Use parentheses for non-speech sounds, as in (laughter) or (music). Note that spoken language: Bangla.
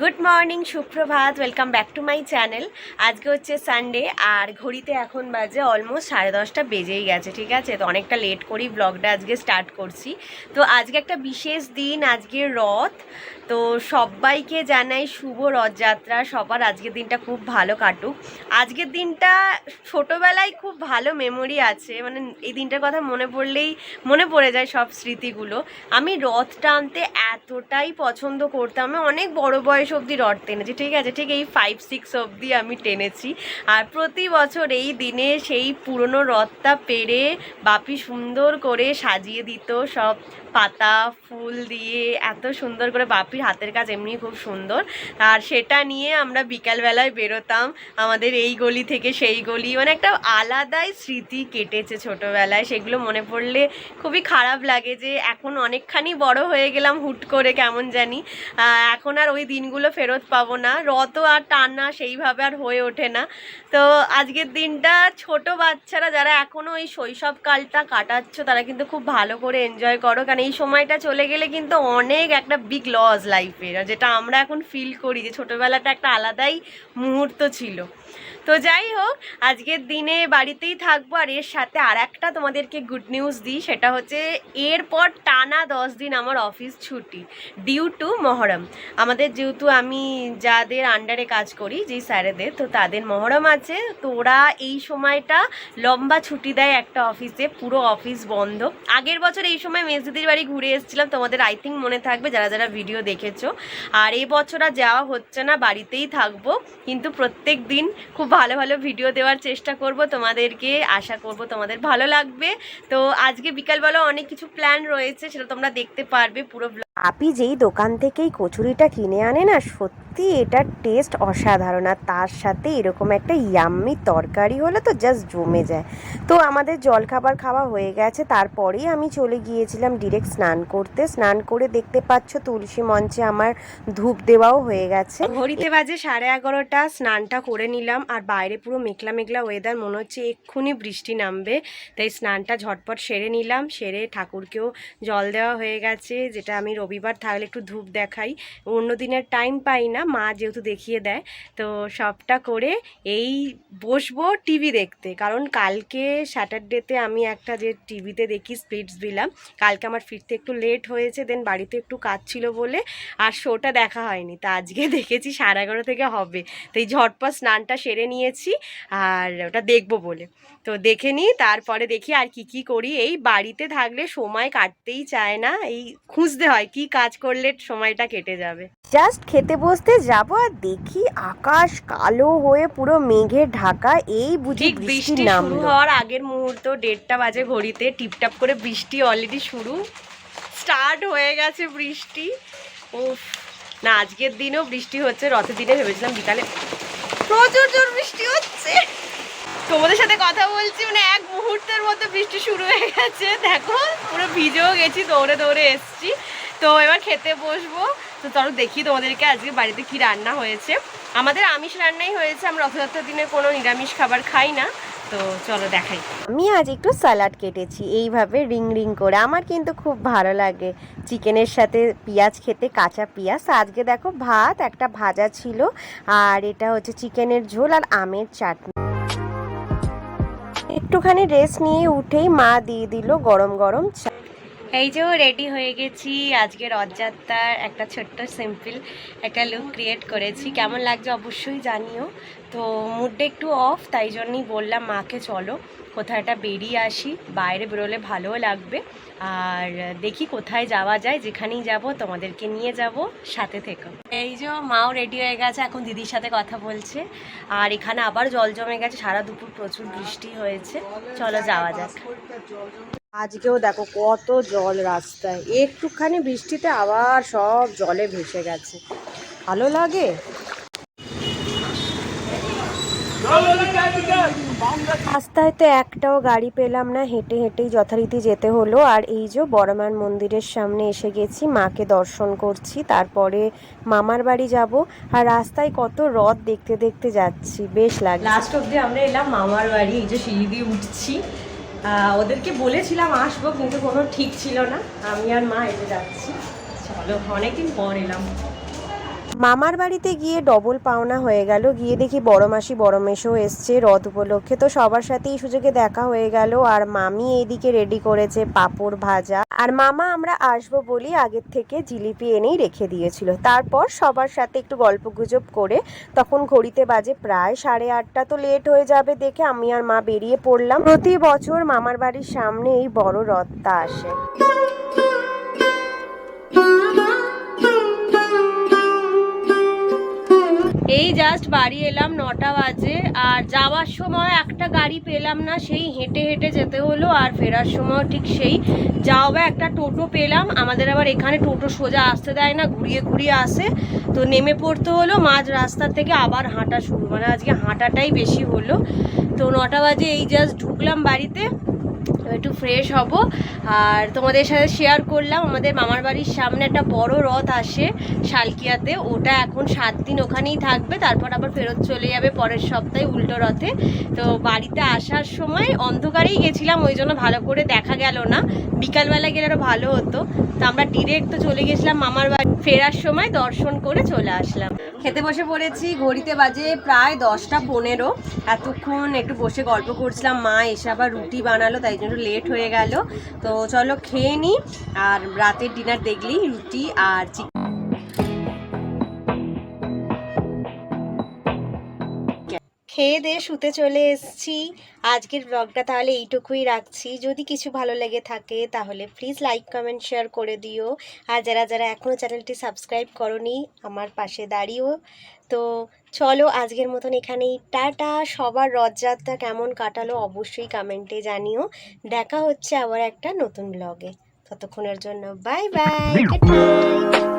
গুড মর্নিং সুপ্রভাত. Welcome back to my channel আজকে হচ্ছে সানডে আর ঘড়িতে এখন বাজে অলমোস্ট সাড়ে দশটা, বেজেই গেছে, ঠিক আছে? তো অনেকটা লেট করি ব্লগটা আজকে স্টার্ট করছি। তো আজকে একটা বিশেষ দিন, আজকে রথ। তো সবাইকে জানাই শুভ রথযাত্রা। সবার আজকের দিনটা খুব ভালো কাটুক। আজকের দিনটা ছোটোবেলায় খুব ভালো মেমোরি আছে। মানে এই দিনটার কথা মনে পড়লেই মনে পড়ে যায় সব স্মৃতিগুলো। আমি রথ টানতে এতটাই পছন্দ করতাম। অনেক বড় বয়স অবধি রথ টেনেছি, ঠিক আছে? ঠিক এই ফাইভ সিক্স অবধি আমি টেনেছি। আর প্রতি বছর এই দিনে সেই পুরনো রথটা পেরে বাপি সুন্দর করে সাজিয়ে দিত সব পাতা, ফুল দিয়ে, এত সুন্দর করে বাপির হাতের কাজ এমনি খুব সুন্দর। আর সেটা নিয়ে আমরা বিকালবেলায় বেরোতাম, আমাদের এই গলি থেকে সেই গলি। মানে একটা আলাদাই স্মৃতি কেটেছে ছোটোবেলায়, সেগুলো মনে পড়লে খুবই খারাপ লাগে যে এখন অনেকখানি বড় হয়ে গেলাম হুট করে, কেমন জানি। এখন আর ওই দিনগুলো ফেরত পাবো না। রত আর টানা সেইভাবে আর হয়ে ওঠে না। তো আজকের দিনটা ছোট বাচ্চারা যারা এখনও ওই শৈশবকালটা কাটাচ্ছ, তারা কিন্তু খুব ভালো করে এনজয় করো। কারণ এই সময়টা চলে গেলে কিন্তু অনেক একটা বিগ লস লাইফের যেটা আমরা এখন ফিল করি যে ছোটোবেলাটা একটা আলাদাই মুহূর্ত ছিল। তো যাই হোক, আজকের দিনে বাড়িতেই থাকব আর এর সাথে আর একটা তোমাদেরকে গুড নিউজ দিই, সেটা হচ্ছে এরপর টানা দশ দিন আমার অফিস ছুটি ডিউ টু মহরম। আমাদের যেহেতু আমি যাদের আন্ডারে কাজ করি, যেই স্যারেদের, তো তাদের মহরম আছে। তো ওরা এই সময়টা লম্বা ছুটি দেয় একটা অফিসে পুরো অফিস বন্ধ। আগের বছর এই সময় মেজদিদির বাড়ি ঘুরে এসেছিলাম, তোমাদের আই থিঙ্ক মনে থাকবে যারা যারা ভিডিও দেখেছ। আর এই বছর আর যাওয়া হচ্ছে না, বাড়িতেই থাকব। কিন্তু প্রত্যেক দিন খুব ভালো ভালো ভিডিও দেওয়ার চেষ্টা করব তোমাদেরকে। আশা করব তোমাদের ভালো লাগবে। তো আজকে বিকালবেলা অনেক কিছু প্ল্যান রয়েছে, সেটা তোমরা দেখতে পারবে পুরো আপি যেই দোকান থেকেই কচুরিটা কিনে আনে না, সত্যি এটার টেস্ট অসাধারণ। আর তার সাথে এরকম একটা ইয়াম্মি তরকারি হলে তো জাস্ট জমে যায়। তো আমাদের জলখাবার খাওয়া হয়ে গেছে, তারপরেই আমি চলে গিয়েছিলাম ডিরেক্ট স্নান করতে। স্নান করে দেখতে পাচ্ছ তুলসী মঞ্চে আমার ধূপ দেওয়াও হয়ে গেছে। ঘড়িতে বাজে সাড়ে এগারোটা, স্নানটা করে নিলাম। আর বাইরে পুরো মেঘলা মেঘলা ওয়েদার মনে হচ্ছে এক্ষুনি বৃষ্টি নামবে। তাই স্নানটা ঝটপট সেরে নিলাম। সেরে ঠাকুরকেও জল দেওয়া হয়ে গেছে, যেটা আমি রবিবার থাকলে একটু ধূপ দেখাই। অন্য দিনের টাইম পাই না, মা যেহেতু দেখিয়ে দেয়, তো সবটা করে এই বসবো টিভি দেখতে। কারণ কালকে স্যাটারডেতে আমি একটা যে টিভিতে দেখি স্পিডস দিলাম কালকে আমার ফিরতে একটু লেট হয়েছে দেন বাড়িতে একটু কাজ ছিল বলে আর শোটা দেখা হয়নি। তা আজকে (laughs) দেখেছি সাড়ে এগারো থেকে হবে। তো এই ঝটপট স্নানটা সেরে নিয়েছি আর ওটা দেখব বলে। তো দেখে নিই তারপরে দেখি আর কি কি করি। এই বাড়িতে থাকলে সময় কাটতেই চায় না, এই খুঁজতে হয় কি কাজ করলে সময়টা কেটে যাবে? জাস্ট খেতে বসতে যাব আর দেখি আকাশ কালো হয়ে পুরো মেঘের ঢাকা এই বুঝি বৃষ্টি শুরু হওয়ার আগের মুহূর্ত দেড়টা বাজে ঘড়িতে টিপটাপ করে বৃষ্টি অলরেডি শুরু। স্টার্ট হয়ে গেছে বৃষ্টি। ও না আজকের দিনেও বৃষ্টি হচ্ছে রথের দিনে ভেবেছিলাম বিকালে প্রচুর জোর বৃষ্টি হচ্ছে। তোমাদের সাথে কথা বলছি মানে এক মুহূর্তের মধ্যে বৃষ্টি শুরু হয়ে গেছে। দেখো পুরো ভিজেও গেছি দৌড়ে দৌড়ে এসছি। তো এবার খেতে বসবো। তো চলো দেখি তোমাদেরকে আজকে বাড়িতে কি রান্না হয়েছে। আমাদের আমিষ রান্নাই হয়েছে, আমরা রথযাত্রার দিনে কোনো নিরামিষ খাবার খাই না। তো চলো দেখাই। আমি আজ একটু স্যালাড কেটেছি, এইভাবে রিং রিং করে। আমার কিন্তু খুব ভালো লাগে চিকেনের সাথে পেঁয়াজ খেতে, কাঁচা পেঁয়াজ। আজকে দেখো ভাত, একটা ভাজা ছিল, আর এটা হচ্ছে চিকেনের ঝোল আর আমের চাটনি। একটুখানি রেস্ট নিয়ে উঠেই মা দিয়ে দিল গরম গরম চা। এই যে রেডি হয়ে গেছি। আজকে রথযাত্রার একটা ছোট্ট সিম্পল একটা লুক ক্রিয়েট করেছি। কেমন লাগছে অবশ্যই জানিও। তো মুডটা একটু অফ তাই জন্যই বললাম মাকে চলো, কোথাও একটা বেরিয়ে আসি, বাইরে বেরোলে ভালোও লাগবে। আর দেখি কোথায় যাওয়া যায়, যেখানেই যাব, তোমাদেরকে নিয়ে যাব, সাথে থেকো। এই যে মাও রেডি হয়ে গেছে, এখন দিদির সাথে কথা বলছে। আর এখানে আবার জল জমে গেছে, সারা দুপুর প্রচুর বৃষ্টি হয়েছে। চলো যাওয়া যাক। আজকেও দেখো কত জল রাস্তায়। একটুখানি বৃষ্টিতে আবার সব জলে ভেসে গেছে। ভালো লাগে? রাস্তায় তো একটাও গাড়ি পেলাম না, হেঁটে হেঁটেই যথারীতি যেতে হলো। আর এই যে বড়মান মন্দিরের সামনে এসে গেছি, মাকে দর্শন করছি, তারপরে মামার বাড়ি যাব। আর রাস্তায় কত রথ দেখতে দেখতে যাচ্ছি, বেশ লাগে লাস্ট অব্দি আমরা এলাম মামার বাড়ি, এই যে সিঁড়ি দিয়ে উঠছি। ওদেরকে বলেছিলাম আসব, কিন্তু কোনো ঠিক ছিল না। আমি আর মা এসে যাচ্ছি। চলো, অনেকদিন পর এলাম। মামার বাড়িতে গিয়ে ডবল পাওনা হয়ে গেল। গিয়ে দেখি বড় মাসি বড় মেশো এসছে রথ উপলক্ষে। তো সবার সাথে এই সুযোগে দেখা হয়ে গেল। আর মামি এইদিকে রেডি করেছে পাঁপড় ভাজা। আর মামা আমরা আসব বলি আগের থেকে জিলিপি এনেই রেখে দিয়েছিল। তারপর সবার সাথে একটু গল্প গুজব করে তখন ঘড়িতে বাজে প্রায় সাড়ে আটটা। তো লেট হয়ে যাবে দেখে আমি আর মা বেরিয়ে পড়লাম। প্রতি বছর মামার বাড়ির সামনে এই বড় রথটা আসে। এই জাস্ট বাড়ি এলাম নটা বাজে, আর যাওয়ার সময় একটা গাড়ি পেলাম না, সেই হেঁটে হেঁটে যেতে হলো, আর ফেরার সময় ঠিক সেই। যাও বা একটা টোটো পেলাম, আমাদের আবার এখানে টোটো সোজা আসতে দেয় না, ঘুরিয়ে ঘুরিয়ে আসে। তো নেমে পড়তে হলো, মাঝ রাস্তা থেকে আবার হাঁটা শুরু মানে আজকে হাঁটাটাই বেশি হলো। তো নটা বাজে এই জাস্ট ঢুকলাম বাড়িতে একটু ফ্রেশ হব। আর তোমাদের সাথে শেয়ার করলাম, আমাদের মামার বাড়ির সামনে একটা বড় রথ আসে শালকিয়াতে। ওটা এখন সাত দিন ওখানেই থাকবে, তারপর আবার ফেরত চলে যাবে পরের সপ্তাহে উল্টো রথে। তো বাড়িতে আসার সময় অন্ধকারেই গেছিলাম, ওই জন্য ভালো করে দেখা গেল না। বিকালবেলা গেলে আরও ভালো হতো। তো আমরা ডিরেক্ট তো চলে গেছিলাম মামার বাড়ি। ফেরার সময় দর্শন করে চলে আসলাম। খেতে বসে পড়েছি, ঘড়িতে বাজে প্রায় দশটা পনেরো। এতক্ষণ একটু বসে গল্প করছিলাম, মা এসে আবার রুটি বানালো, তাই জন্য লেট হয়ে গেল। তো চলো খেয়ে নিই আর রাতের ডিনার দেখলি রুটি আর চিকেন খেয়ে দিয়ে শুতে চলে এসেছি। আজকের ব্লগটা তাহলে এইটুকুই রাখছি। যদি কিছু ভালো লেগে থাকে তাহলে প্লিজ লাইক কমেন্ট শেয়ার করে দিও। আর যারা যারা এখনও চ্যানেলটি সাবস্ক্রাইব করনি, আমার পাশে দাঁড়িয়েও। তো চলো আজকের মতন এখানেই। টাটা, সবার রথযাত্রা কেমন কাটালো অবশ্যই কমেন্টে জানিও। দেখা হচ্ছে আবার একটা নতুন ব্লগে ততক্ষণের জন্য বাই বাই